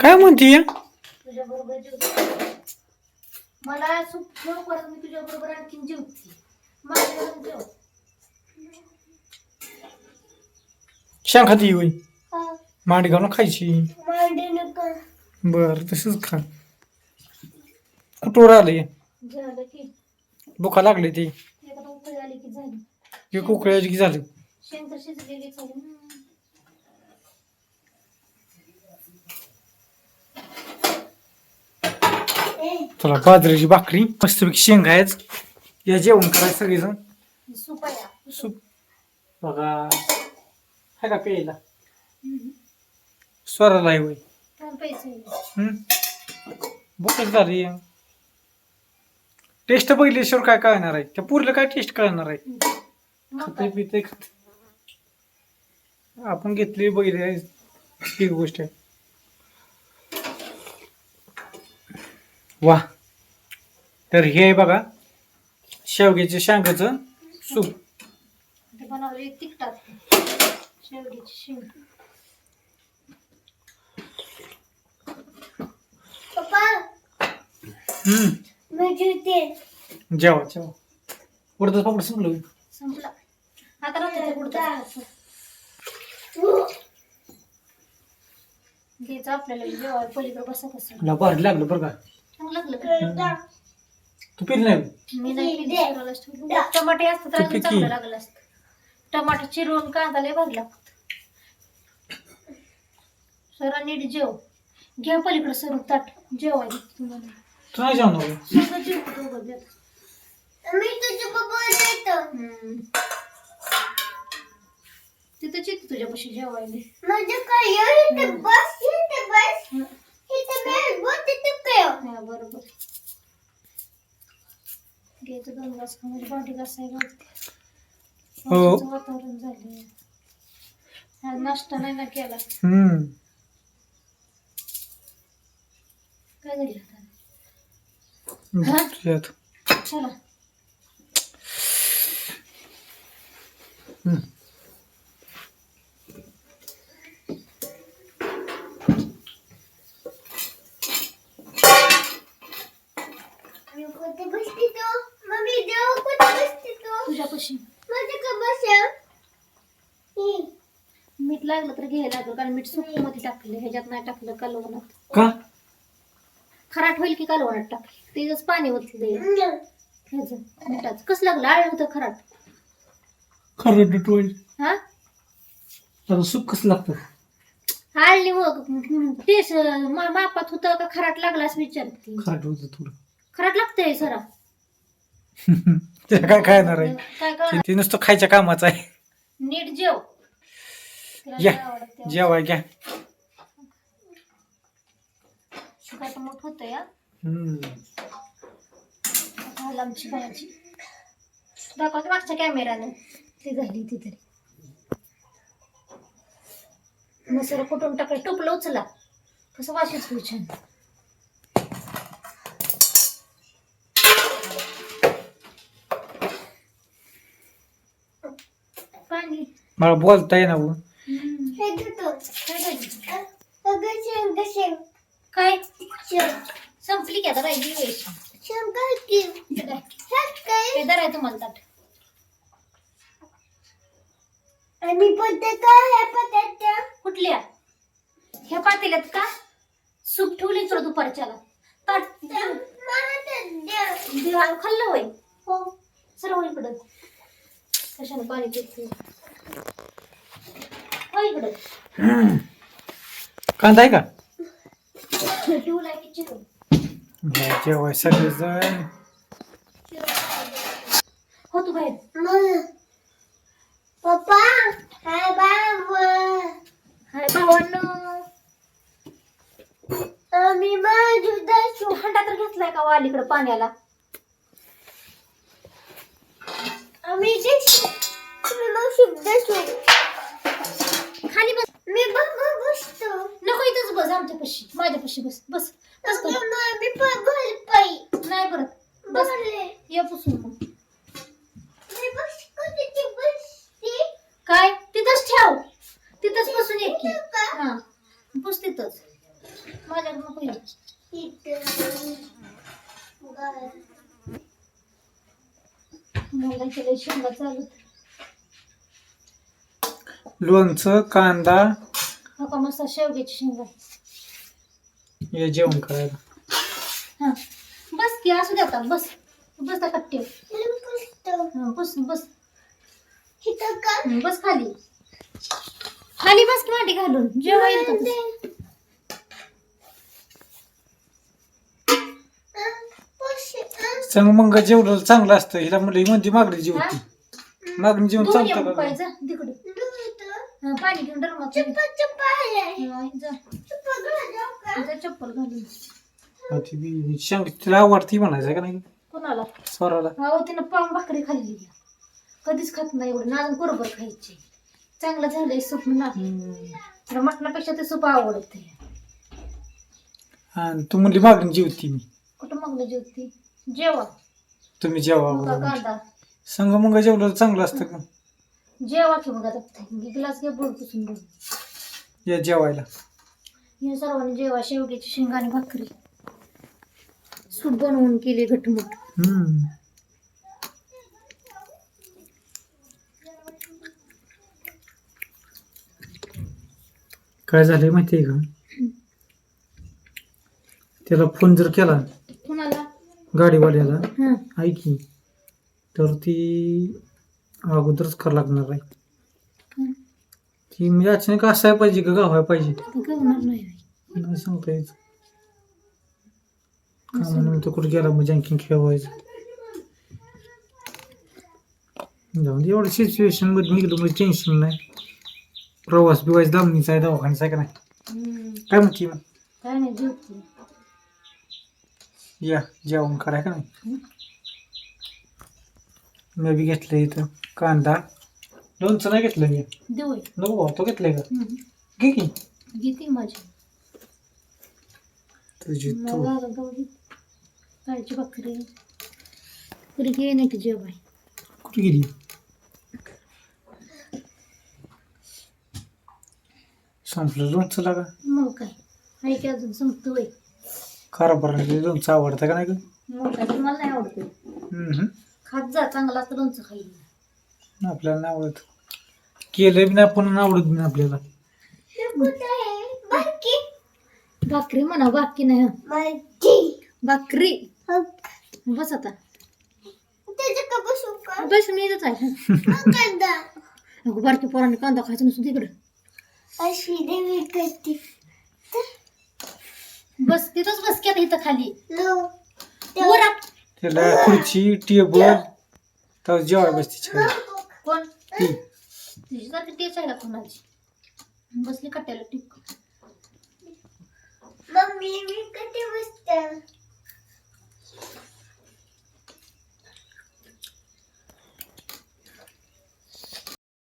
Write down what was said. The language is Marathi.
काय म्हणते? तुझ्या बरोबर मला सूप ठेव परत मी तुझ्या बरोबर आणखीन जेवते. माझ्या जेव. शेंग खाती होई मांडी घालून खायची? मांडी नका. बर तसंच खा. कुठवर आले झालं की. बुखा लागले ते. एकदा उकळी आली की झाली. एक उकळ्याची की झालं. शेंग तर शिजलेली चला बाजरीची भाकरी. मस्तपैकी शेंग आहेच या जेवण करायचं सगळेजण. सूप बघा. हाय का प्यायला? स्वराला आहे हम्म? बुकच झाली. टेस्ट बघितल्याशिवाय काय कळणार आहे. त्या पुरलं काय टेस्ट कळणार आहे? खाते? पिते खाते आपण घेतली बघितली ही गोष्ट आहे. वा. तर हे आहे बघा शेवग्याच्या शेंगाचं सूप. ते बनवले तिखटात शेवग्याची शेंग. पप्पा हम्म. मी जेवते. जेवा जेवा. उडतं पापड संपलं. होय. संपला. आता राहते ते पुढचं घ्यायचं आपल्याला जेव्हा पलीकडे बसा कसं. मला भारी लागलं बरं का. चांगलं लागलं का? तू पिली नाही मी नाही पिली. टमाटे असतं तर अजून. चांगलं लागलं असतं. टमाटर चिरून कांदा लय भारी लागत सरा नीट जेव. घ्या पलीकडे सरून ताट. जेवाय तुम्हाला. तू नाही. सगळं जेव दोघं देत. मी तुझ्या पप्पा येतो हम्म. तिथं तुझ्यापाशी जेवायला. काय इथे बस इथे बस. इथे बस बस इथे काय हा बरोबर. घ्यायचं दोन खाण्याची भांडी घासायला हो. वातावरण झाले. आज नाश्ता नाही ना केला. हम्म. काय झालं. चला. हम्म. तो तुझ्यापाशी माझं का बसा मीठ लागलं तर घ्यायला लागलं कारण मीठ सुकी मध्ये टाकले ह्याच्यात नाही टाकलं कालवणात. का? खराट होईल की कालवणात टाकले? तेच पाणी ओतले ह्याचं मिठाचं. कसं लागलं? आळ होतं खराट. खरं डटवाय हा? आता सूप कसं लागतं? आळली मग. तेच मा- मापात होतं का खराट लागला असं विचारते. खराट होतं थोडं. खराट लागतंय सरा काय खायणार आहे ते नुसतं खायच्या कामाचं आहे. नीट जेव. तिला या. जे आवडतं ते जेवाय घ्या. शुकाट मोठ होतं या हम्म. झालं आमची भाजी. दाखवते मागच्या कॅमेऱ्यानं ती झाली ती तरी. मसाला कुठून टाकाय टोपलं उचला. कसं वाशीच होईल छान. पाणी मला बोलता येणार हो. हे अगं काय? संपली की आता राहिली वेळ शेंग काय की काय? हे तुम्हाला ताट. आणि हे पत्ता कुठल्या? ह्या पातेल्यात का? सूप ठेवली इकडं दुपारच्याला. ताट. देवा खाल्लं होय? हो. सर्व इकडं कशाने पाणी पिते हो. कांदा आहे का? जेवाय हो तू बाहेर. मग पप्पा हाय बाबा. हाय भावांनो. दाशू हंडा तर घेतलाय का वालीकडं पाण्याला? आम्ही जे तुम्ही मग शुद्ध खाली बस. मी बाबा बसतो. नको इथंच बस आमच्यापाशी माझ्यापाशी बस बस बस कर. मी बघल पाई नाही बरं. बस. बसले ये पुसून मग. मी बस कधी बसते? काय? तिथंच ठेव. तिथंच बसून ये की. का? तिथंच माझ्याकडे नको येऊ. इथं गार. मला केलं शेंगा चालू लोणचं कांदा. नको मस्त शेवग्याची शेंगा. हे जेवण करायला. हा. बस की असू दे आता बस. बस कट्टी. इथं पुस्तक. बस. बस? हं, बस खाली. खाली बस की मांडी घालून. जेव्हा येतं तसं. संग मग जेवलं चांगलं असतं. हिला म्हणलं ही म्हणते मागणी जेवती. मागणी जेवण चालतं येऊन का? पाहिजे तिकडे. हं, पाणी घेऊन चप्पल घालून हा, ती बी शेंग तिला आवडती म्हणायचं का नाही? कोणाला? स्वराला. तिनं भाकरी खाल्ली कधीच खात नाही एवढं. नाजून बरोबर खायची. चांगलं झालंय सूप ना मटणापेक्षा ते सूप आवडते आणि तू म्हणली मागणी जेवती मी. कुठं मग जेवती? जेवा. तुम्ही जेवा बरोबर. कांदा संग मग जेवलं चांगलं असतं का? जेवा की मग आता गिलास घे बोल पुसून बोल. या जेवायला. या सर्वांनी जेवा शेवग्याची शेंगाने भाकरी. सूप बनवून केली घटमुट. हम्म. काय झालंय माहितीये का? त्याला फोन जर केला गाडीवाल्याला हं. ऐकी तर ती अगोदरच करावं लागणार आहे. हं. ती म्हणजे अचानक असाय पाहिजे का? गावाय पाहिजे. ते कळणार नाही नाही सांगता येत. का कुठे गेला मग जँकिंग खेळवायचं जाऊन दे एवढं सिच्युएशनमध्ये निघलो म्हणजे टेन्शन नाही. प्रवास बिवास दामणीचा आहे दवाखान्याचा आहे का नाही. काय म्हणते मग? काय नाही या जेवण कराय का नाही? मी बी घेतलं इथं कांदा. लोणचं नाही घेतलं मी. देऊ नको भाऊ, तो घेतलंय का? घे की. घेते माझी. तुझी तू. मला तरी घे नाही की कुठे गेली? संपलं लोणचं लागा. मग काय? आहे की अजून संपतोय. कारभार लोणचं आवडतं का नाही गं? मला नाही आवडते हम्म. खात जा चांगला असतं लोणचं खाईल आपल्याला नाही आवडत केलं बी नाही पण आवडत बी नाही आपल्याला हे कुठं आहे? बाकी? भाकरी म्हणा बाकी नाही हं. बाकी. भाकरी हो. बस आता बसू मी इथंच आहे. अगं बारकी पोरांनी कांदा खायचा नसतो तिकडं अशी देवी करते. बस तिथंच बस की आता इथं खाली. लो. वर आप. त्याला खुर्ची टेबल तर जेवाय बसते छान. कोण? ती. तुझी सारखी तेच आहे ना कोणाची? बसली कट्ट्याला टिक. मम्मी मी कधी बसते?